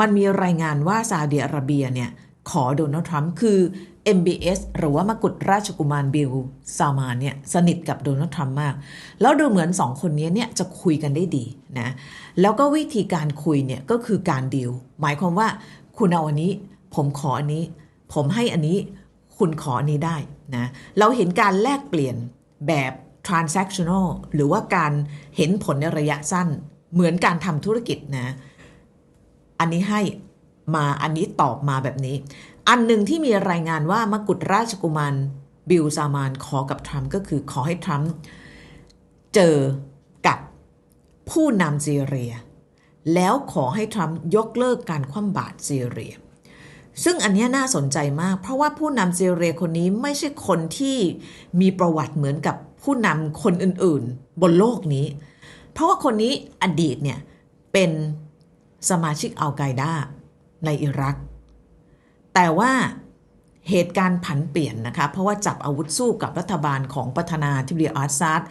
มันมีรายงานว่าซาอุดิอาระเบียเนี่ยขอโดนัลด์ทรัมป์คือ MBS หรือว่ามกุฎราชกุมารบิลซามานเนี่ยสนิทกับโดนัลด์ทรัมป์มาก แล้วดูเหมือนสองคนนี้เนี่ยจะคุยกันได้ดีนะแล้วก็วิธีการคุยเนี่ยก็คือการดีลหมายความว่าคุณเอาอันนี้ ผมขออันนี้ ผมให้อันนี้คุณขออันนี้ได้นะเราเห็นการแลกเปลี่ยนแบบ transactional หรือว่าการเห็นผลในระยะสั้นเหมือนการทำธุรกิจนะ อันนี้ให้มาอันนี้ตอบมาแบบนี้ อันหนึ่งที่มีรายงานว่ามกุฎราชกุมารบิลซามานขอกับทรัมป์ก็คือขอให้ทรัมป์เจอกับผู้นำซีเรีย แล้วขอให้ทรัมป์ยกเลิกการคว่ำบาตรซีเรีย ซึ่งอันนี้น่าสนใจมาก เพราะว่าผู้นำซีเรียคนนี้ไม่ใช่คนที่มีประวัติเหมือนกับผู้นำคนอื่นๆ บนโลกนี้ เพราะว่าคนนี้อดีตเนี่ยเป็น สมาชิกอัลไกด้าในอิรัก แต่ว่าเหตุการณ์ผันเปลี่ยนนะคะ เพราะว่าจับอาวุธสู้กับรัฐบาลของประธานาธิบดีอาซาด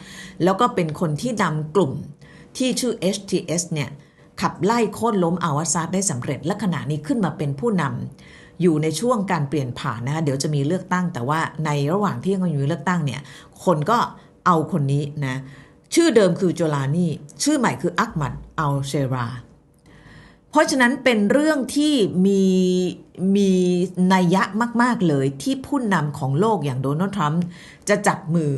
แล้วก็เป็นคนที่นำกลุ่มที่ชื่อ HTS เนี่ย ขับไล่โค่นล้มอาอาซาดได้สำเร็จและขณะนี้ขึ้นมาเป็นผู้นำอยู่ในช่วงการเปลี่ยนผ่านนะคะเดี๋ยวจะมีเลือกตั้ง แต่ว่าในระหว่างที่ยังมีเลือกตั้งเนี่ย คนก็เอาคนนี้นะ ชื่อเดิมคือโจลานีชื่อใหม่คืออักมัดอัลเชรา เพราะฉะนั้นเป็นเรื่องที่มีมีนัยยะมาก ๆ เลยที่ผู้นำของโลกอย่างโดนัลด์ทรัมป์จะจับมือ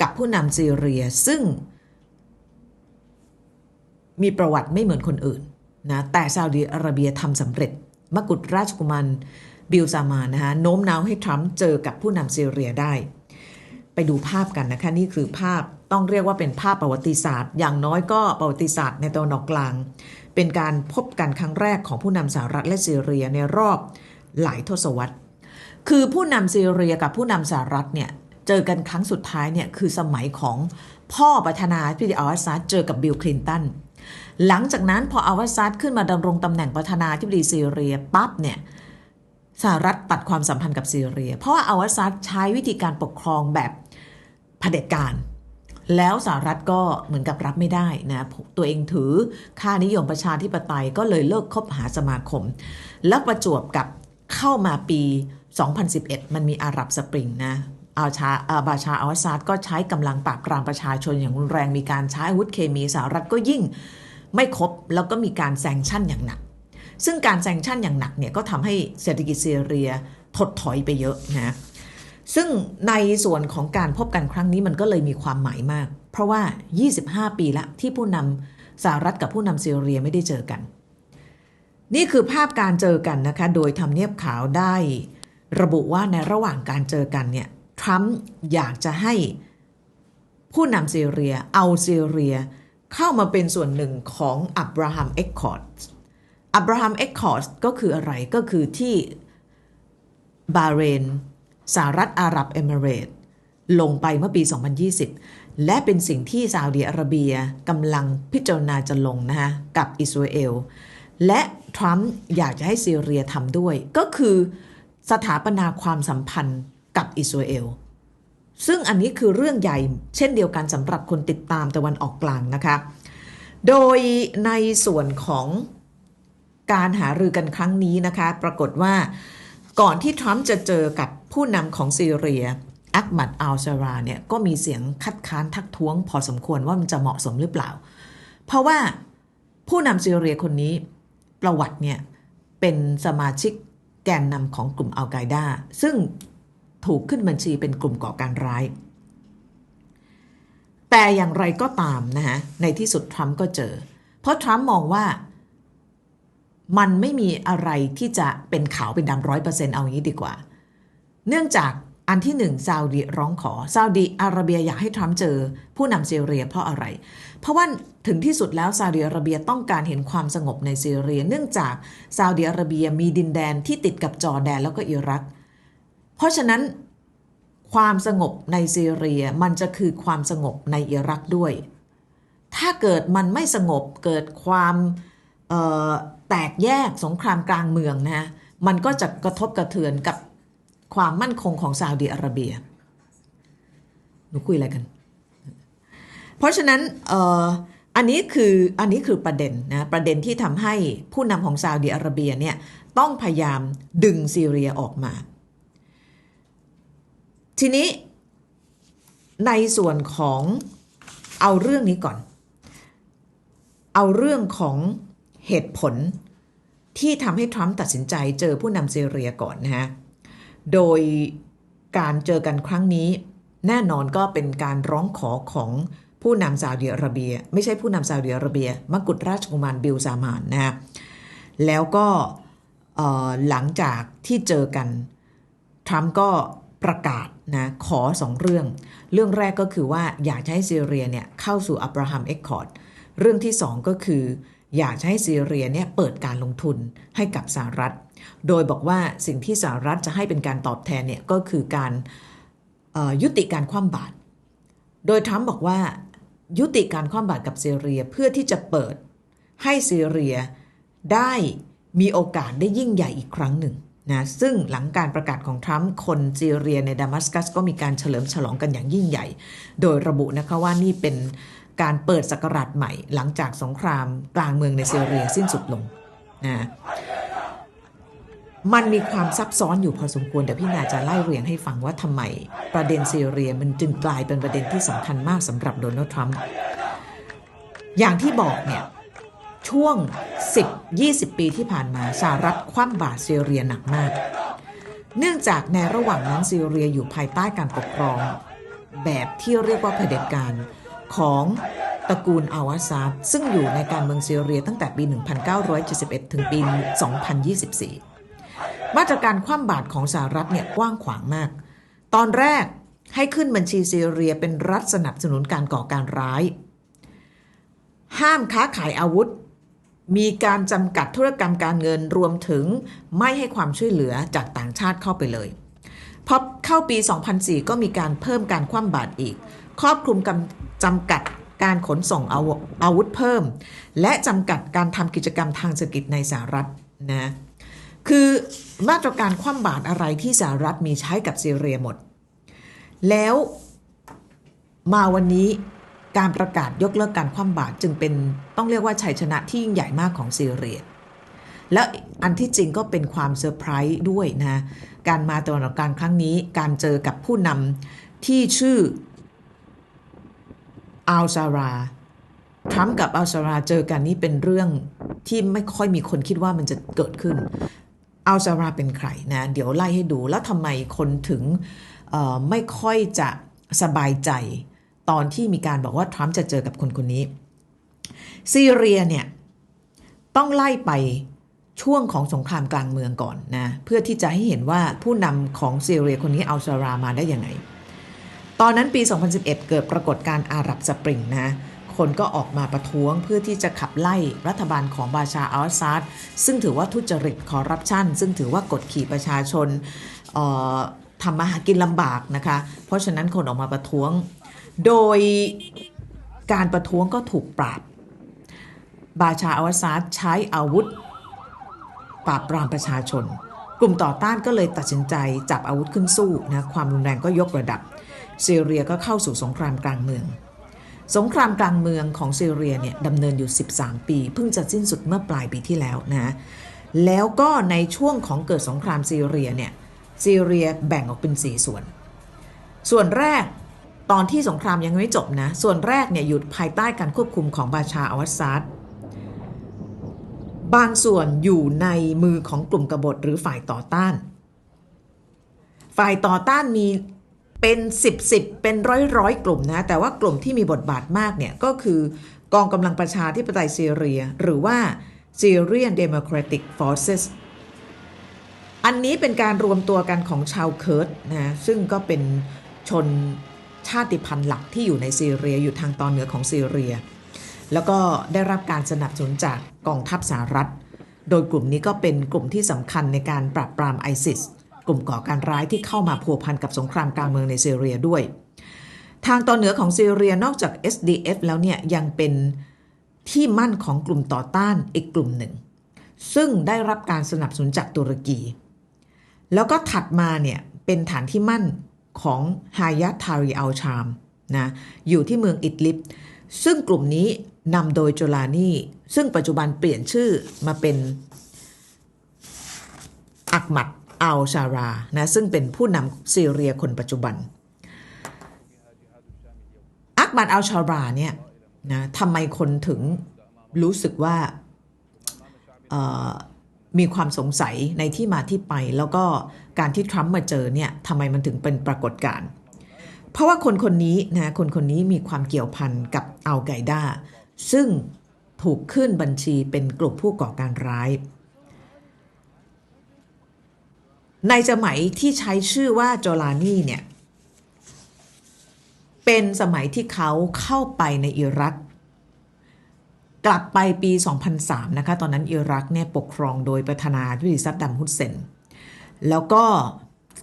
กับผู้นำซีเรียซึ่ง มีประวัติไม่เหมือนคนอื่นนะแต่ซาอุดิอาระเบียทำสำเร็จ มกุฎราชกุมารบิลซามานนะคะโน้มน้าวให้ทรัมป์เจอกับผู้นำซีเรียได้ ไปดูภาพกันนะคะนี่คือภาพต้องเรียกว่าเป็นภาพประวัติศาสตร์ อย่างน้อยก็ประวัติศาสตร์ในตะวันออกกลาง เป็นการพบกันครั้งแรกของผู้นำสหรัฐและซีเรียในรอบหลายทศวรรษ คือผู้นำซีเรียกับผู้นำสหรัฐเนี่ยเจอกันครั้งสุดท้ายเนี่ยคือสมัยของพ่อประธานาธิบดีอัลซาดเจอกับบิลคลินตัน หลังจากนั้นพออาวาซัดขึ้นมาดำรงตำแหน่งประธานาธิบดีซีเรียปั๊บเนี่ยสหรัฐตัดความสัมพันธ์กับซีเรีย เพราะว่าอาวาซัดใช้วิธีการปกครองแบบเผด็จการ แล้วสหรัฐก็เหมือนกับรับไม่ได้นะตัวเองถือค่านิยมประชาธิปไตยก็เลยเลิกคบหาสมาคม แล้วประจวบกับเข้ามาปี 2011 มันมีอาหรับสปริงนะอาชาอาบาชาอัลซาดก็ใช้กำลังปราบปรามประชาชนอย่างรุนแรงมีการใช้อาวุธเคมีสหรัฐก็ยิ่งไม่ครบแล้วก็มีการแซงชั่นอย่างหนัก ซึ่งการแซงชั่นอย่างหนักเนี่ยก็ทำให้เศรษฐกิจซีเรียถดถอยไปเยอะนะ ซึ่งในส่วนของการพบกันครั้งนี้มันก็เลยมีความหมายมาก เพราะว่า 25 ปีละที่ผู้นำสหรัฐกับผู้นำซีเรียไม่ได้เจอกัน นี่คือภาพการเจอกันนะคะ โดยทำเนียบขาวได้ระบุว่าในระหว่างการเจอกันเนี่ยทรัมป์อยากจะให้ผู้นำซีเรียเอาซีเรียเข้ามาเป็นส่วนหนึ่งของอับราฮัมเอ็กคอร์ดอับราฮัมเอ็กคอร์ดก็คืออะไรก็คือที่บาเรน สหรัฐอาหรับเอมิเรตลงไปเมื่อปี 2020 และเป็นสิ่งที่ซาอุดิอาระเบียกำลังพิจารณาจะลงนะคะกับอิสราเอล และทรัมป์อยากจะให้ซีเรียทำด้วย ก็คือสถาปนาความสัมพันธ์กับอิสราเอล ซึ่งอันนี้คือเรื่องใหญ่เช่นเดียวกันสำหรับคนติดตามตะวันออกกลางนะคะ โดยในส่วนของการหารือกันครั้งนี้นะคะ ปรากฏว่าก่อนที่ทรัมป์จะเจอกับ ผู้นำของซีเรียอักมัดอัลซาราเนี่ยก็มีเสียงคัดค้านทักท้วงพอสมควรว่ามันจะเหมาะสมหรือเปล่า เพราะว่าผู้นำซีเรียคนนี้ประวัติเนี่ยเป็นสมาชิกแกนนำของกลุ่มอัลไกด้าซึ่งถูกขึ้นบัญชีเป็นกลุ่มก่อการร้าย แต่อย่างไรก็ตามนะฮะในที่สุดทรัมป์ก็เจอ เพราะทรัมป์มองว่ามันไม่มีอะไรที่จะเป็นขาวเป็นดำร้อยเปอร์เซ็นต์เอางี้ดีกว่า เนื่องจากอันที่หนึ่งซาอุดีร้องขอซาอุดีอาระเบียอยากให้ทรัมป์เจอผู้นำซีเรียเพราะอะไร เพราะว่าถึงที่สุดแล้วซาอุดีอาระเบียต้องการเห็นความสงบในซีเรีย เนื่องจากซาอุดีอาระเบียมีดินแดนที่ติดกับจอร์แดนแล้วก็อิรัก เพราะฉะนั้นความสงบในซีเรียมันจะคือความสงบในอิรักด้วย ถ้าเกิดมันไม่สงบเกิดความแตกแยกสงครามกลางเมืองนะมันก็จะกระทบกระเทือนกับ ความมั่นคงของซาอุดีอาระเบียหนูคุยอะไรกัน เพราะฉะนั้นอันนี้คืออันนี้คือประเด็นนะประเด็นที่ทำให้ผู้นำของซาอุดิอาระเบียเนี่ยต้องพยายามดึงซีเรียออกมา ทีนี้ในส่วนของเอาเรื่องนี้ก่อน เอาเรื่องของเหตุผลที่ทำให้ทรัมป์ตัดสินใจเจอผู้นำซีเรียก่อนนะฮะ โดยการเจอกันครั้งนี้ แน่นอนก็เป็นการร้องขอของผู้นำซาอุดิอาระเบีย ไม่ใช่ผู้นำซาอุดิอาระเบียมกุฎราชกุมารบิลซามานนะฮะแล้วก็หลังจากที่เจอกันทรัมป์ก็ประกาศนะขอสองเรื่อง เรื่องแรกก็คือว่าอยากให้ซีเรียเนี่ยเข้าสู่อับราฮัมเอ็กคอร์ดเรื่องที่สองก็คือ อยากให้ซีเรียเนี่ยเปิดการลงทุนให้กับสหรัฐ โดยบอกว่าสิ่งที่สหรัฐจะให้เป็นการตอบแทนเนี่ยก็คือการยุติการคว่ำบาตร โดยทรัมป์บอกว่ายุติการคว่ำบาตรกับซีเรียเพื่อที่จะเปิดให้ซีเรียได้มีโอกาสได้ยิ่งใหญ่อีกครั้งหนึ่งนะซึ่งหลังการประกาศของทรัมป์คนซีเรียในดามัสกัสก็มีการเฉลิมฉลองกันอย่างยิ่งใหญ่ โดยระบุนะคะว่านี่เป็น การเปิดศักราชใหม่ หลังจากสงครามกลางเมืองในซีเรียสิ้นสุดลงนะมันมีความซับซ้อนอยู่พอสมควร เดี๋ยวพี่นาจะไล่เรียงให้ฟังว่าทำไม ประเด็นซีเรียมันจึงกลายเป็นประเด็นที่สำคัญมากสำหรับโดนัลด์ทรัมป์อย่างที่บอกเนี่ยช่วง 10-20 ปีที่ผ่านมาสหรัฐคว่ำบาตรซีเรียหนักมาก เนื่องจากในระหว่างนั้นซีเรียอยู่ภายใต้การปกครอง แบบที่เรียกว่าเผด็จการ ของตระกูลอาวาซาดซึ่งอยู่ในการเมืองซีเรียตั้งแต่ปี 1971 ถึงปี 2024 มาตรการคว่ำบาตรของสหรัฐเนี่ยกว้างขวางมาก ตอนแรกให้ขึ้นบัญชีซีเรียเป็นรัฐสนับสนุนการก่อการร้าย ห้ามค้าขายอาวุธ มีการจำกัดธุรกรรมการเงินรวมถึงไม่ให้ความช่วยเหลือจากต่างชาติเข้าไปเลยพอเข้าปี 2004 ก็มีการเพิ่มการคว่ำบาตรอีก ครอบคลุมก จำกัดการขนส่งอาอาวุธเพิ่ม และจำกัดการทำกิจกรรมทางเศรษฐกิจในสหรัฐนะคือมาตรการคว่ำบาตรอะไรที่สหรัฐมีใช้กับซีเรียหมด แล้วมาวันนี้การประกาศยกเลิกการคว่ำบาตรจึงเป็นต้องเรียกว่าชัยชนะที่ยิ่งใหญ่มากของซีเรีย และอันที่จริงก็เป็นความเซอร์ไพรส์ด้วยนะ การมาตะวันออกกลางครั้งนี้ การเจอกับผู้นำที่ชื่อ อัลซาราทรัมป์กับอัลซาราเจอกันนี่เป็นเรื่องที่ไม่ค่อยมีคนคิดว่ามันจะเกิดขึ้นอัลซาราเป็นใครนะเดี๋ยวไล่ให้ดูแล้วทำไมคนถึงไม่ค่อยจะสบายใจตอนที่มีการบอกว่าทรัมป์จะเจอกับคนคนนี้ ซีเรียเนี่ยต้องไล่ไปช่วงของสงครามกลางเมืองก่อนนะเพื่อที่จะให้เห็นว่าผู้นำของซีเรียคนนี้อัลซารามาได้ยังไง ตอนนั้นปี 2011 เกิดปรากฏการณ์อาหรับสปริงนะ คนก็ออกมาประท้วงเพื่อที่จะขับไล่รัฐบาลของบาชาอัลซาดซึ่งถือว่าทุจริตคอร์รัปชันซึ่งถือว่ากดขี่ประชาชนทำมาหากินลำบากนะคะ เพราะฉะนั้นคนออกมาประท้วง โดยการประท้วงก็ถูกปราบบาชาอาวาซาดใช้อาวุธ ปราบปรามประชาชน กลุ่มต่อต้านก็เลยตัดสินใจจับอาวุธขึ้นสู้นะความรุนแรงก็ยกระดับ ซีเรียก็เข้าสู่สงครามกลางเมือง สงครามกลางเมืองของซีเรียเนี่ยดำเนินอยู่ 13 ปี เพิ่งจะสิ้นสุดเมื่อปลายปีที่แล้วนะแล้วก็ในช่วงของเกิดสงครามซีเรียเนี่ยซีเรียแบ่งออกเป็น 4 ส่วน ส่วนแรกตอนที่สงครามยังไม่จบนะ ส่วนแรกเนี่ยอยู่ภายใต้การควบคุมของบาชาอวัซาดบางส่วนอยู่ในมือของกลุ่มกบฏหรือฝ่ายต่อต้าน ฝ่ายต่อต้านมี เป็นสิบสิบเป็นร้อยร้อยกลุ่มนะแต่ว่ากลุ่มที่มีบทบาทมากเนี่ยก็คือกองกำลังประชาธิปไตยซีเรีย หรือว่า Syrian Democratic Forces อันนี้เป็นการรวมตัวกันของชาวเคิร์ดนะซึ่งก็เป็นชนชาติพันธุ์หลักที่อยู่ในซีเรียอยู่ทางตอนเหนือของซีเรีย แล้วก็ได้รับการสนับสนุนจากกองทัพสหรัฐ โดยกลุ่มนี้ก็เป็นกลุ่มที่สำคัญในการปราบปรามไอซิส กลุ่มก่อการร้ายที่เข้ามาพัวพันกับสงครามกลางเมืองในซีเรียด้วย ทางตอนเหนือของซีเรียนอกจาก SDF แล้วเนี่ยยังเป็นที่มั่นของกลุ่มต่อต้านอีกกลุ่มหนึ่ง ซึ่งได้รับการสนับสนุนจากตุรกี แล้วก็ถัดมาเนี่ยเป็นฐานที่มั่นของฮายาทารีอัลชามนะอยู่ที่เมืองอิดลิบซึ่งกลุ่มนี้นำโดยโจลานีซึ่งปัจจุบันเปลี่ยนชื่อมาเป็นอักมัด อัลชารานะซึ่งเป็นผู้นำซีเรียคนปัจจุบัน อักมัดอัลชาราเนี่ยนะทำไมคนถึงรู้สึกว่ามีความสงสัยในที่มาที่ไป แล้วก็การที่ทรัมป์มาเจอเนี่ยทำไมมันถึงเป็นปรากฏการณ์เพราะว่าคนคนนี้นะคนคนนี้มีความเกี่ยวพันกับอัลไกด้าซึ่งถูกขึ้นบัญชีเป็นกลุ่มผู้ก่อการร้าย ในสมัยที่ใช้ชื่อว่าโจลานีเนี่ย เป็นสมัยที่เขาเข้าไปในอิรัก กลับไปปี 2003 นะคะ ตอนนั้นอิรักเนี่ยปกครองโดยประธานาธิบดีซัดดัมฮุสเซน แล้วก็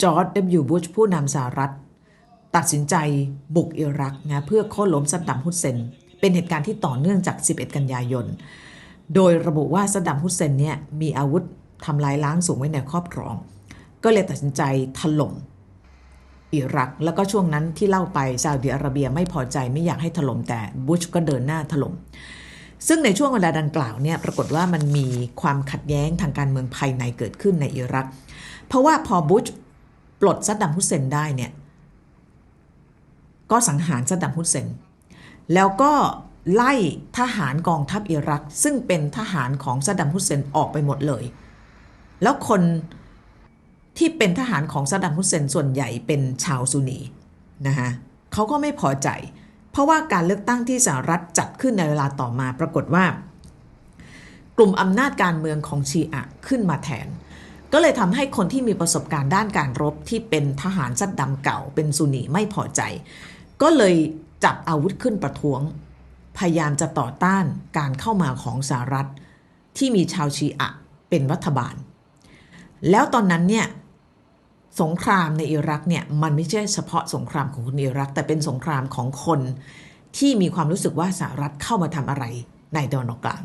จอร์จ W. บุชผู้นำสหรัฐ ตัดสินใจบุกอิรักนะเพื่อโค่นล้มซัดดัมฮุสเซน เป็นเหตุการณ์ที่ต่อเนื่องจาก 11 กันยายน โดยระบุว่าซัดดัมฮุสเซนเนี่ยมีอาวุธทำลายล้างสูงไว้ในครอบครอง ก็เลยตัดสินใจถล่มอิรัก แล้วก็ช่วงนั้นที่เล่าไปซาอุดิอาระเบียไม่พอใจไม่อยากให้ถล่มแต่บุชก็เดินหน้าถล่มซึ่งในช่วงเวลาดังกล่าวเนี่ยปรากฏว่ามันมีความขัดแย้งทางการเมืองภายในเกิดขึ้นในอิรัก เพราะว่าพอบุชปลดซัดดัมฮุสเซนได้เนี่ยก็สังหารซัดดัมฮุสเซนแล้วก็ไล่ทหารกองทัพอิรัก ซึ่งเป็นทหารของซัดดัมฮุสเซนออกไปหมดเลย แล้วคน ที่เป็นทหารของซัดดัมฮุสเซนส่วนใหญ่เป็นชาวซุนีนะคะเขาก็ไม่พอใจ เพราะว่าการเลือกตั้งที่สหรัฐจัดขึ้นในเวลาต่อมาปรากฏว่า กลุ่มอำนาจการเมืองของชีอะขึ้นมาแทน ก็เลยทำให้คนที่มีประสบการณ์ด้านการรบที่เป็นทหารซัดดำเก่าเป็นซุนนีไม่พอใจ ก็เลยจับอาวุธขึ้นประท้วง พยายามจะต่อต้านการเข้ามาของสหรัฐที่มีชาวชีอะเป็นรัฐบาล แล้วตอนนั้นเนี่ย สงครามในอิรักเนี่ยมันไม่ใช่เฉพาะสงครามของคนอิรัก แต่เป็นสงครามของคนที่มีความรู้สึกว่าสหรัฐเข้ามาทำอะไรในตะวันออกกลาง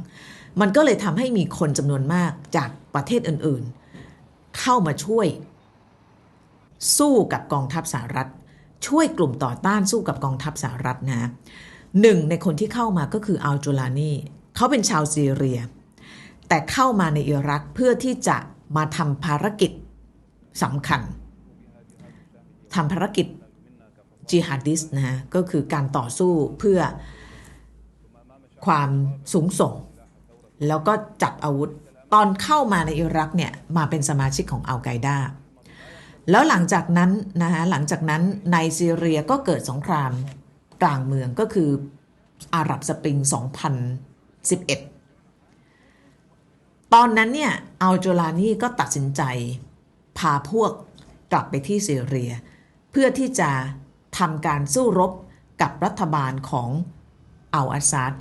มันก็เลยทำให้มีคนจำนวนมากจากประเทศอื่นๆ เข้ามาช่วย สู้กับกองทัพสหรัฐ ช่วยกลุ่มต่อต้านสู้กับกองทัพสหรัฐนะหนึ่งในคนที่เข้ามาก็คืออัลจูลานีเขาเป็นชาวซีเรีย แต่เข้ามาในอิรักเพื่อที่จะมาทำภารกิจ สำคัญทำภารกิจจิฮัดิสนะฮะก็คือการต่อสู้เพื่อความสูงส่ง แล้วก็จับอาวุธตอนเข้ามาในอิรักเนี่ยมาเป็นสมาชิกของอัลไกดาแล้วหลังจากนั้นนะฮะหลังจากนั้นในซีเรียก็เกิดสงครามกลางเมืองก็คืออาหรับสปริง 2011 ตอนนั้นเนี่ยอัลโจลานีก็ตัดสินใจ พาพวกกลับไปที่ซีเรีย เพื่อที่จะทำการสู้รบกับรัฐบาลของอัลอาซาด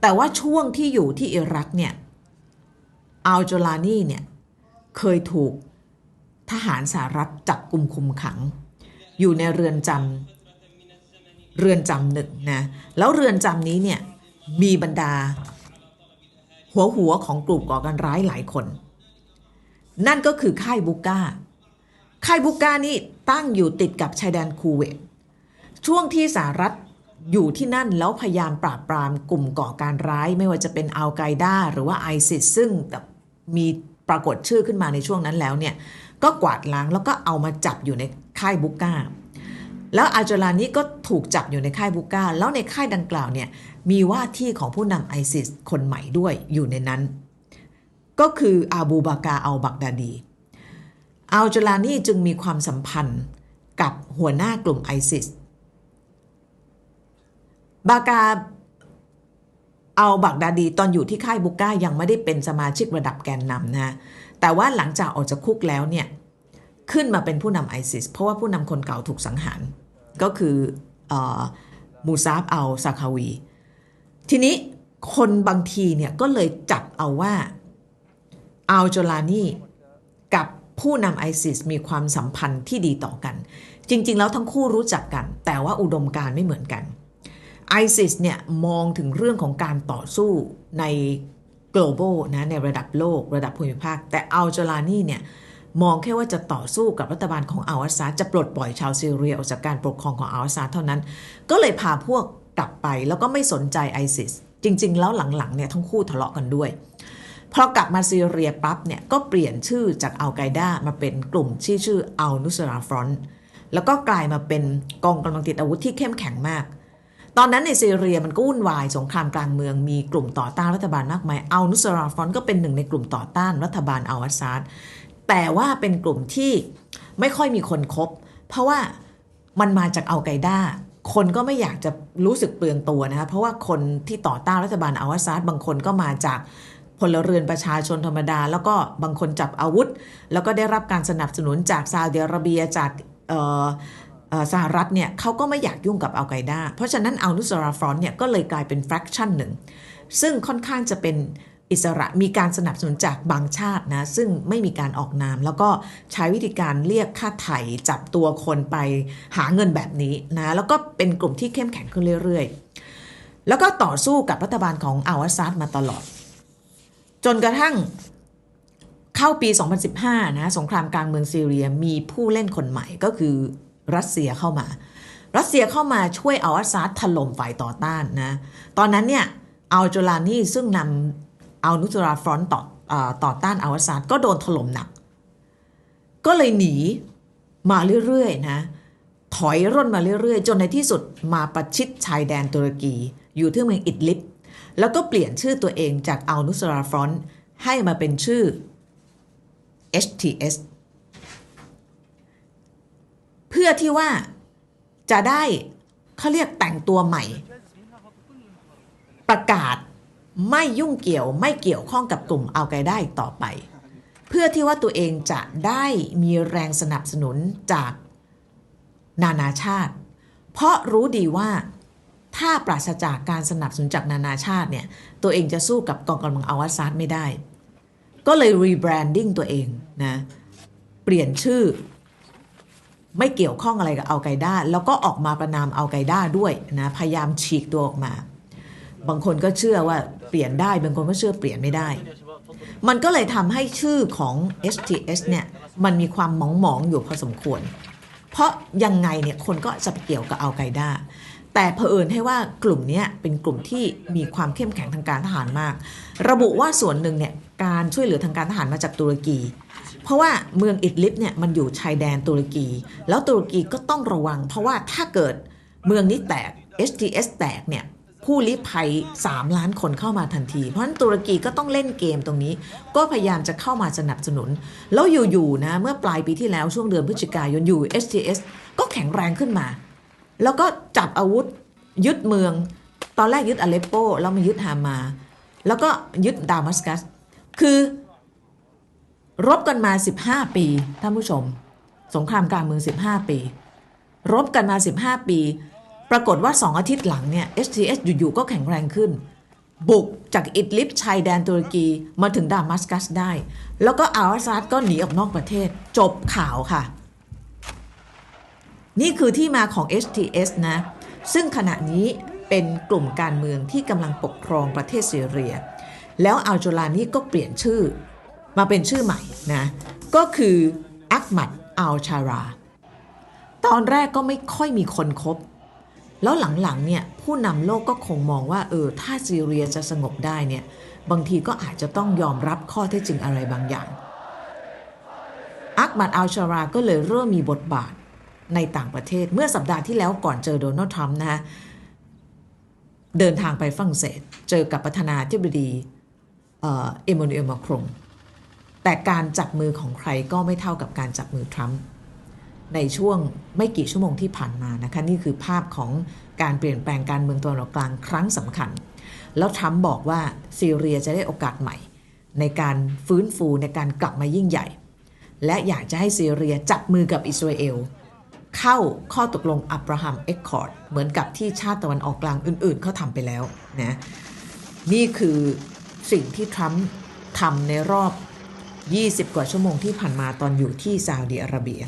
แต่ว่าช่วงที่อยู่ที่อิรักเนี่ยอัลจลานีเนี่ยเคยถูกทหารสหรัฐจับกลุ่มคุมขัง อยู่ในเรือนจำเรือนจำหนึ่งนะแล้วเรือนจำนี้เนี่ยมีบรรดา หัวหัวของกลุ่มก่อการร้ายหลายคน นั่นก็คือค่ายบุก้า ค่ายบุก้านี่ตั้งอยู่ติดกับชายแดนคูเวตช่วงที่สหรัฐอยู่ที่นั่นแล้วพยายามปราบปรามกลุ่มก่อการร้าย ไม่ว่าจะเป็นอัลไกด้าหรือว่าไอซิสซึ่งมีปรากฏชื่อขึ้นมาในช่วงนั้นแล้วเนี่ย ก็กวาดล้างแล้วก็เอามาจับอยู่ในค่ายบุก้า แล้วอาจลานี้ก็ถูกจับอยู่ในค่ายบุก้า แล้วในค่ายดังกล่าวเนี่ยมีว่าที่ของผู้นำไอซิสคนใหม่ด้วยอยู่ในนั้น ก็คืออาบูบากาอัลบักดาดี อัลจลานีจึงมีความสัมพันธ์กับหัวหน้ากลุ่มไอซิส บากาเอาบักดาดีตอนอยู่ที่ค่ายบุก้ายังไม่ได้เป็นสมาชิกระดับแกนนำนะแต่ว่าหลังจากออกจากคุกแล้วเนี่ย ขึ้นมาเป็นผู้นำไอซิส เพราะว่าผู้นำคนเก่าถูกสังหาร ก็คืออมูซาฟอัลซาคาวี ทีนี้คนบางทีเนี่ยก็เลยจับเอาว่าอัลจลานี ผู้นำไอซิสมีความสัมพันธ์ที่ดีต่อกัน จริง ๆ แล้วทั้งคู่รู้จักกัน แต่ว่าอุดมการไม่เหมือนกันไอซิสเนี่ยมองถึงเรื่องของการต่อสู้ใน global นะในระดับโลกระดับภูมิภาค แต่อัลจลานีเนี่ยมองแค่ว่าจะต่อสู้กับรัฐบาลของอัลอาซาจะปลดปล่อยชาวซีเรียออกจากการปกครองของอัลอาซาเท่านั้น ก็เลยพาพวกกลับไปแล้วก็ไม่สนใจไอซิสจริง ๆ แล้วหลังๆเนี่ยทั้งคู่ทะเลาะกันด้วย พอกลับมาซีเรียปั๊บเนี่ยก็เปลี่ยนชื่อจากอัลไกด้ามาเป็นกลุ่มที่ชื่ออัลนุสราฟรอนต์แล้วก็กลายมาเป็นกองกำลังติดอาวุธที่เข้มแข็งมาก ตอนนั้นในซีเรียมันก็วุ่นวายสงครามกลางเมืองมีกลุ่มต่อต้านรัฐบาลมากมายอัลนุสราฟรอนต์ก็เป็นหนึ่งในกลุ่มต่อต้านรัฐบาลอัลอาซาดแต่ว่าเป็นกลุ่มที่ไม่ค่อยมีคนคบ เพราะว่ามันมาจากอัลไกด้าคนก็ไม่อยากจะรู้สึกเปลืองตัวนะคะเพราะว่าคนที่ต่อต้านรัฐบาลอัลอาซาดบางคนก็มาจาก พลเรือนประชาชนธรรมดา แล้วก็บางคนจับอาวุธ แล้วก็ได้รับการสนับสนุนจากซาอุดิอาระเบียจากสหรัฐเนี่ยเขาก็ไม่อยากยุ่งกับอัลไกดาเพราะฉะนั้นอัลนุสราฟรอนต์เนี่ยก็เลยกลายเป็นแฟคชั่นหนึ่ง ซึ่งค่อนข้างจะเป็นอิสระมีการสนับสนุนจากบางชาตินะ ซึ่งไม่มีการออกนาม แล้วก็ใช้วิธีการเรียกค่าไถ่จับตัวคนไปหาเงินแบบนี้นะ แล้วก็เป็นกลุ่มที่เข้มแข็งขึ้นเรื่อย ๆ แล้วก็ต่อสู้กับรัฐบาลของอัลอาซาดมาตลอด จนกระทั่งเข้าปี 2015 นะสงครามกลางเมืองซีเรียมีผู้เล่นคนใหม่ก็คือรัสเซียเข้ามา รัสเซียเข้ามาช่วยอัลอาซาดถล่มฝ่ายต่อต้านนะ ตอนนั้นเนี่ยอัลโจลานีซึ่งนำอัลนุตราฟรอนต์ต่อต่อต้านอัลอาซาดก็โดนถล่มหนัก ก็เลยหนีมาเรื่อยๆนะถอยร่นมาเรื่อยๆ จนในที่สุดมาประชิดชายแดนตุรกี อยู่ที่เมืองอิดลิบ แล้วก็เปลี่ยนชื่อตัวเองจากอัลนุสราฟรอนต์ให้มาเป็นชื่อ HTS เพื่อที่ว่าจะได้เขาเรียกแต่งตัวใหม่ ประกาศไม่ยุ่งเกี่ยวไม่เกี่ยวข้องกับกลุ่มอัลไกด้าอีกต่อไป เพื่อที่ว่าตัวเองจะได้มีแรงสนับสนุนจากนานาชาติ เพราะรู้ดีว่า ถ้าปราศจากการสนับสนุนจากนานาชาติเนี่ยตัวเองจะสู้กับกองกำลังอัลอาซาดไม่ได้ ก็เลยรีแบรนดิ้งตัวเองนะเปลี่ยนชื่อ ไม่เกี่ยวข้องอะไรกับอัลไกด้าแล้วก็ออกมาประนามอัลไกด้าด้วยนะพยายามฉีกตัวออกมา บางคนก็เชื่อว่าเปลี่ยนได้ บางคนก็เชื่อเปลี่ยนไม่ได้ มันก็เลยทำให้ชื่อของ HTS เนี่ยมันมีความหมองๆอยู่พอสมควร เพราะยังไงเนี่ยคนก็จะไปเกี่ยวกับอัลไกด้า แต่เผอิญให้ว่ากลุ่มนี้เป็นกลุ่มที่มีความเข้มแข็งทางการทหารมาก ระบุว่าส่วนหนึ่งเนี่ยการช่วยเหลือทางการทหารมาจากตุรกี เพราะว่าเมืองอิดลิบเนี่ยมันอยู่ชายแดนตุรกี แล้วตุรกีก็ต้องระวัง เพราะว่าถ้าเกิดเมืองนี้แตก HTS แตกเนี่ยผู้ลี้ภัย 3 ล้านคนเข้ามาทันที เพราะฉะนั้นตุรกีก็ต้องเล่นเกมตรงนี้ ก็พยายามจะเข้ามาสนับสนุน แล้วอยู่ๆนะเมื่อปลายปีที่แล้วช่วงเดือนพฤศจิกายนอยู่ HTS ก็แข็งแรงขึ้นมา แล้วก็จับอาวุธยึดเมือง ตอนแรกยึดอเลปโปแล้วมายึดฮามา แล้วก็ยึดดามัสกัส คือรบกันมา 15 ปีท่านผู้ชม สงครามกลางเมือง 15 ปี รบกันมา 15 ปี ปรากฏว่า 2 อาทิตย์หลังเนี่ย STS อยู่ ๆ ก็แข็งแรงขึ้น บุกจากอิดลิบชายแดนตุรกีมาถึงดามัสกัสได้ แล้วก็อัลอาซาดก็หนีออกนอกประเทศจบข่าวค่ะ นี่คือที่มาของ HTS นะ ซึ่งขณะนี้เป็นกลุ่มการเมืองที่กำลังปกครองประเทศซีเรีย แล้วอัลโจลานีก็เปลี่ยนชื่อ มาเป็นชื่อใหม่นะ ก็คืออักมัดอัลชารา ตอนแรกก็ไม่ค่อยมีคนคบ แล้วหลังๆเนี่ยผู้นำโลกก็คงมองว่าเออถ้าซีเรียจะสงบได้เนี่ยบางทีก็อาจจะต้องยอมรับข้อเท็จจริงอะไรบางอย่าง อักมัดอัลชาราก็เลยเริ่มมีบทบาท ในต่างประเทศเมื่อสัปดาห์ที่แล้วก่อนเจอโดนัลด์ทรัมป์นะฮะเดินทางไปฝรั่งเศส เจอกับประธานาธิบดีเอ่อเมมานูเอลมาครงแต่การจับมือของใครก็ไม่เท่ากับการจับมือทรัมป์ในช่วงไม่กี่ชั่วโมงที่ผ่านมานะคะนี่คือภาพของการเปลี่ยนแปลงการเมืองตะวันออกกลางครั้งสำคัญ แล้วทรัมป์บอกว่าซีเรียจะได้โอกาสใหม่ ในการฟื้นฟูในการกลับมายิ่งใหญ่ และอยากจะให้ซีเรียจับมือกับอิสราเอล เข้าข้อตกลงอับราฮัมเอ็กคอร์ดเหมือนกับที่ชาติตะวันออกกลางอื่นๆ เขาทำไปแล้วนะนี่คือสิ่งที่ทรัมป์ทำในรอบ 20 กว่าชั่วโมงที่ผ่านมาตอนอยู่ที่ซาอุดีอาระเบีย